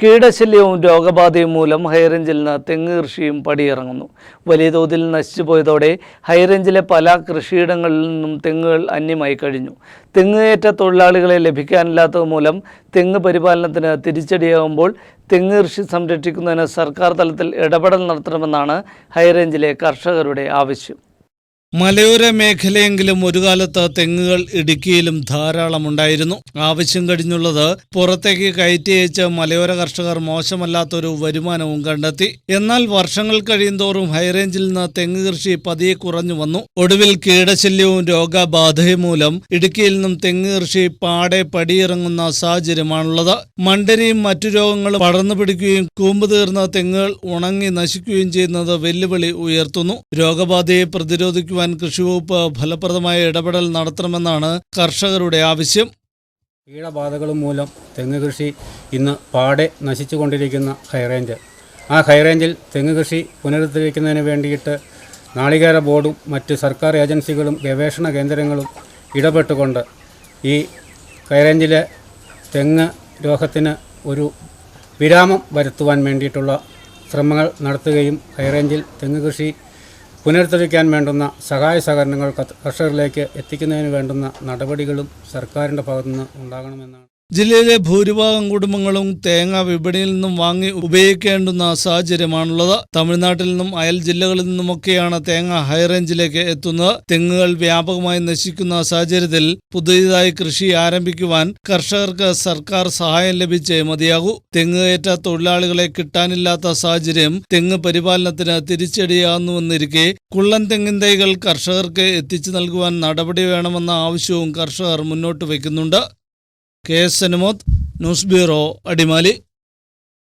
കീടശല്യവും രോഗബാധയും മൂലം ഹൈറേഞ്ചിൽ നിന്ന് തെങ്ങ് കൃഷിയും പടിയിറങ്ങുന്നു. വലിയ തോതിൽ നശിച്ചുപോയതോടെ ഹൈറേഞ്ചിലെ പല കൃഷിയിടങ്ങളിൽ നിന്നും തെങ്ങുകൾ അന്യമായി കഴിഞ്ഞു. തെങ്ങുകയറ്റ തൊഴിലാളികളെ ലഭിക്കാനില്ലാത്തത് മൂലം തെങ്ങ് പരിപാലനത്തിന് തിരിച്ചടിയാകുമ്പോൾ തെങ്ങ് കൃഷി സംരക്ഷിക്കുന്നതിന് സർക്കാർ തലത്തിൽ ഇടപെടൽ നടത്തണമെന്നാണ് ഹൈറേഞ്ചിലെ കർഷകരുടെ ആവശ്യം. മലയോര മേഖലയെങ്കിലും ഒരു കാലത്ത് തെങ്ങുകൾ ഇടുക്കിയിലും ധാരാളമുണ്ടായിരുന്നു ആവശ്യം കഴിഞ്ഞുള്ളത് പുറത്തേക്ക് കയറ്റി അയച്ച് മലയോര കർഷകർ മോശമല്ലാത്തൊരു വരുമാനവും കണ്ടെത്തി. എന്നാൽ വർഷങ്ങൾ കഴിയുന്തോറും ഹൈറേഞ്ചിൽ നിന്ന് തെങ്ങ് കൃഷി പതിയെ കുറഞ്ഞു വന്നു. ഒടുവിൽ കീടശല്യവും രോഗബാധയും മൂലം ഇടുക്കിയിൽ നിന്നും തെങ്ങ് കൃഷി പാടെ പടിയിറങ്ങുന്ന സാഹചര്യമാണുള്ളത്. മണ്ടരിയും മറ്റു രോഗങ്ങളും പടർന്നു പിടിക്കുകയും കൂമ്പ് തീർന്ന തെങ്ങുകൾ ഉണങ്ങി നശിക്കുകയും ചെയ്യുന്നത് വെല്ലുവിളി ഉയർത്തുന്നു. രോഗബാധയെ പ്രതിരോധിക്കുവാൻ കൃഷിവകുപ്പ് ഫലപ്രദമായ ഇടപെടൽ നടത്തണമെന്നാണ് കർഷകരുടെ ആവശ്യം. കീടബാധകൾ മൂലം തെങ്ങ് കൃഷി ഇന്ന് പാടെ നശിച്ചുകൊണ്ടിരിക്കുന്ന ഹൈറേഞ്ച്. ആ ഹൈറേഞ്ചിൽ തെങ്ങ് കൃഷി പുനരുദ്ധരിക്കുന്നതിന് വേണ്ടിയിട്ട് നാളികേര ബോർഡും മറ്റ് സർക്കാർ ഏജൻസികളും ഗവേഷണ കേന്ദ്രങ്ങളും ഇടപെട്ടുകൊണ്ട് ഈ ഹൈറേഞ്ചിലെ തെങ്ങ് രോഗത്തിന് ഒരു വിരാമം വരുത്തുവാൻ വേണ്ടിയിട്ടുള്ള ശ്രമങ്ങൾ നടത്തുകയും ഹൈറേഞ്ചിൽ തെങ്ങ് കൃഷി പുനരുദ്ധരിക്കാൻ വേണ്ടുന്ന സഹായ സഹകരണങ്ങൾ കർഷകരിലേക്ക് എത്തിക്കുന്നതിന് വേണ്ടുന്ന നടപടികളും സർക്കാരിന്റെ ഭാഗത്തുനിന്ന് ഉണ്ടാകണമെന്നാണ്. ജില്ലയിലെ ഭൂരിഭാഗം കുടുംബങ്ങളും തേങ്ങ വിപണിയിൽ നിന്നും വാങ്ങി ഉപയോഗിക്കേണ്ടുന്ന സാഹചര്യമാണുള്ളത്. തമിഴ്നാട്ടിൽ നിന്നും അയൽ ജില്ലകളിൽ നിന്നുമൊക്കെയാണ് തേങ്ങ ഹൈറേഞ്ചിലേക്ക് എത്തുന്നത്. തെങ്ങുകൾ വ്യാപകമായി നശിക്കുന്ന സാഹചര്യത്തിൽ പുതിയതായി കൃഷി ആരംഭിക്കുവാൻ കർഷകർക്ക് സർക്കാർ സഹായം ലഭിച്ചേ മതിയാകൂ. തെങ്ങ് കയറ്റ തൊഴിലാളികളെ കിട്ടാനില്ലാത്ത സാഹചര്യം തെങ്ങ് പരിപാലനത്തിന് തിരിച്ചടിയാകുന്നുവെന്നിരിക്കെ കുള്ളൻ തെങ്ങിൻ തൈകൾ കർഷകർക്ക് എത്തിച്ചു നൽകുവാൻ നടപടി വേണമെന്ന ആവശ്യവും കർഷകർ മുന്നോട്ട് വയ്ക്കുന്നുണ്ട്. K S Anumod news bureau Adimali.